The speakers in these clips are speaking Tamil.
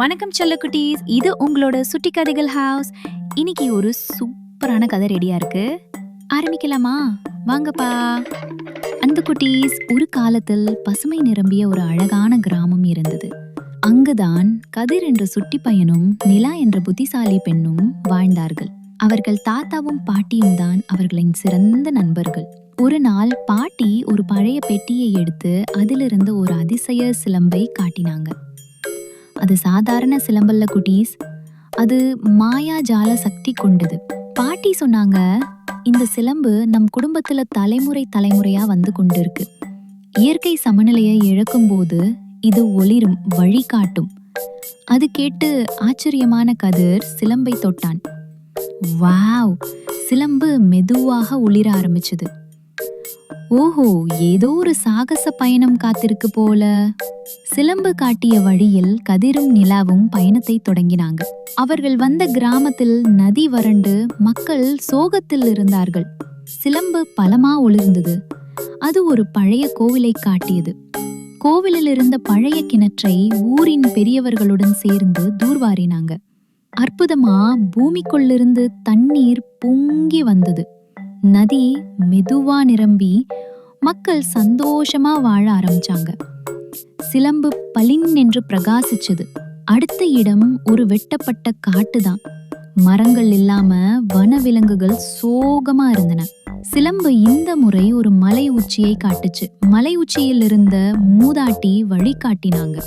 வணக்கம் செல்லக்குட்டீஸ். இது உங்களோட சுட்டி கதைகள் ஹவுஸ். இன்னைக்கு ஒரு சூப்பரான கதை ரெடியா இருக்கு. ஆரம்பிக்கலாமா? வாங்கப்பா. அந்த குட்டீஸ் ஒரு காலத்தில் பசுமை நிரம்பிய ஒரு அழகான கிராமம் இருந்தது. அங்குதான் கதிர் என்ற சுட்டி பையனும் நிலா என்ற புத்திசாலி பெண்ணும் வாழ்ந்தார்கள். அவர்கள் தாத்தாவும் பாட்டியும் தான் அவர்களின் சிறந்த நண்பர்கள். ஒரு நாள் பாட்டி ஒரு பழைய பெட்டியை எடுத்து அதிலிருந்து ஒரு அதிசய சிலம்பை காட்டினாங்க. அது சாதாரண சிலம்பல்ல குட்டீஸ். அது மாயாஜால சக்தி கொண்டது. பாட்டி சொன்னாங்க இந்த சிலம்பு நம் குடும்பத்துல தலைமுறை தலைமுறையா வந்து கொண்டிருக்கு. இயற்கை சமநிலையை இழக்கும் போது இது ஒளிரும் வழிகாட்டும். அது கேட்டு ஆச்சரியமான கதிர் சிலம்பை தொட்டான். வாவ்! சிலம்பு மெதுவாக ஒளிர ஆரம்பிச்சது. ஓஹோ ஏதோ ஒரு சாகச பயணம் காத்திருக்கு போல. சிலம்பு காட்டிய வழியில் கதிரும் நிலாவும் பயணத்தை தொடங்கினாங்க. அவர்கள் வந்த கிராமத்தில் நதி வறண்டு மக்கள் சோகத்தில் இருந்தார்கள். சிலம்பு பலமா ஒளிர்ந்தது. அது ஒரு பழைய கோவிலை காட்டியது. கோவிலில் இருந்த பழைய கிணற்றை ஊரின் பெரியவர்களுடன் சேர்ந்து தூர்வாரினாங்க. அற்புதமா பூமிக்குள்ளிருந்து தண்ணீர் பொங்கி வந்தது. நதி மெதுவா நிரம்பி மக்கள் சந்தோஷமா வாழ ஆரம்பிச்சாங்க. சிலம்பு பளின் என்று பிரகாசிச்சது. அடுத்த இடம் ஒரு வெட்டப்பட்ட காட்டுதான். மரங்கள் இல்லாம வனவிலங்குகள் சோகமா இருந்தன. சிலம்பு இந்த முறை ஒரு மலை உச்சியை காட்டுச்சு. மலை உச்சியில் இருந்த மூதாட்டி வழி காட்டினாங்க.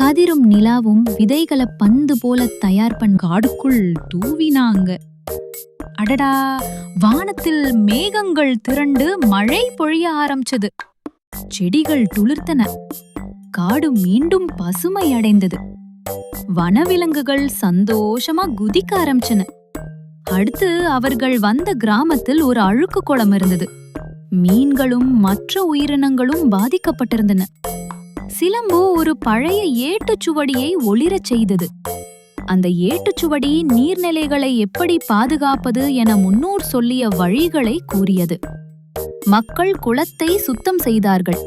கதிரும் நிலாவும் விதைகளை பந்து போல தயார் பண்ண காடுக்குள் தூவினாங்க. அடடா வானத்தில் மேகங்கள் திரண்டு மழை பொழிய ஆரம்பிச்சது. செடிகள் துளிர்த்தன. காடு மீண்டும் பசுமை அடைந்தது. வனவிலங்குகள் சந்தோஷமா குதிக்க ஆரம்பிச்சன. அடுத்து அவர்கள் வந்த கிராமத்தில் ஒரு அழுக்கு குளம் இருந்தது. மீன்களும் மற்ற உயிரினங்களும் பாதிக்கப்பட்டிருந்தன. சிலம்பு ஒரு பழைய ஏட்டுச்சுவடியை ஒளிரச் செய்தது. அந்த ஏட்டுச்சுவடி நீர்நிலைகளை எப்படி பாதுகாப்பது என முன்னோர் சொல்லிய வழிகளை கூறியது. மக்கள் குளத்தை சுத்தம் செய்தார்கள்.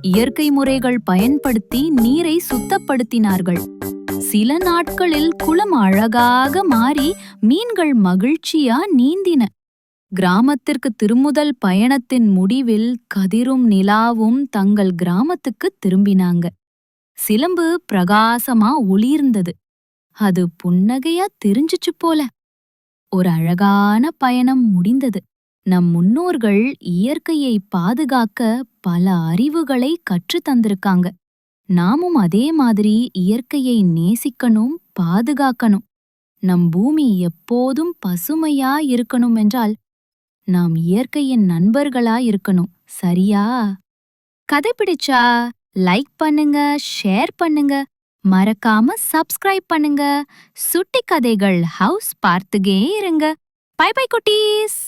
இயற்கை முறைகள் பயன்படுத்தி நீரை சுத்தப்படுத்தினார்கள். சில நாட்களில் குளம் அழகாக மாறி மீன்கள் மகிழ்ச்சியா நீந்தின. கிராமத்திற்கு திருமுதல் பயணத்தின் முடிவில் கதிரும் நிலாவும் தங்கள் கிராமத்துக்கு திரும்பினாங்க. சிலம்பு பிரகாசமா ஒளிர்ந்தது. அது புன்னகையா தெரிஞ்சுச்சு போல. ஒரு அழகான பயணம் முடிந்தது. நம் முன்னோர்கள் இயற்கையை பாதுகாக்க பல அறிவுகளை கற்று தந்திருக்காங்க. நாமும் அதே மாதிரி இயற்கையை நேசிக்கணும் பாதுகாக்கணும். நம் பூமி எப்போதும் பசுமையா இருக்கணும் என்றால் நாம் இயற்கையின் நண்பர்களா இருக்கணும். சரியா? கதை பிடிச்சா லைக் பண்ணுங்க ஷேர் பண்ணுங்க. மறக்காம சப்ஸ்கிரைப் பண்ணுங்க. சுட்டி கதைகள் ஹவுஸ் பார்த்துகே இருங்க. பை பை குட்டீஸ்.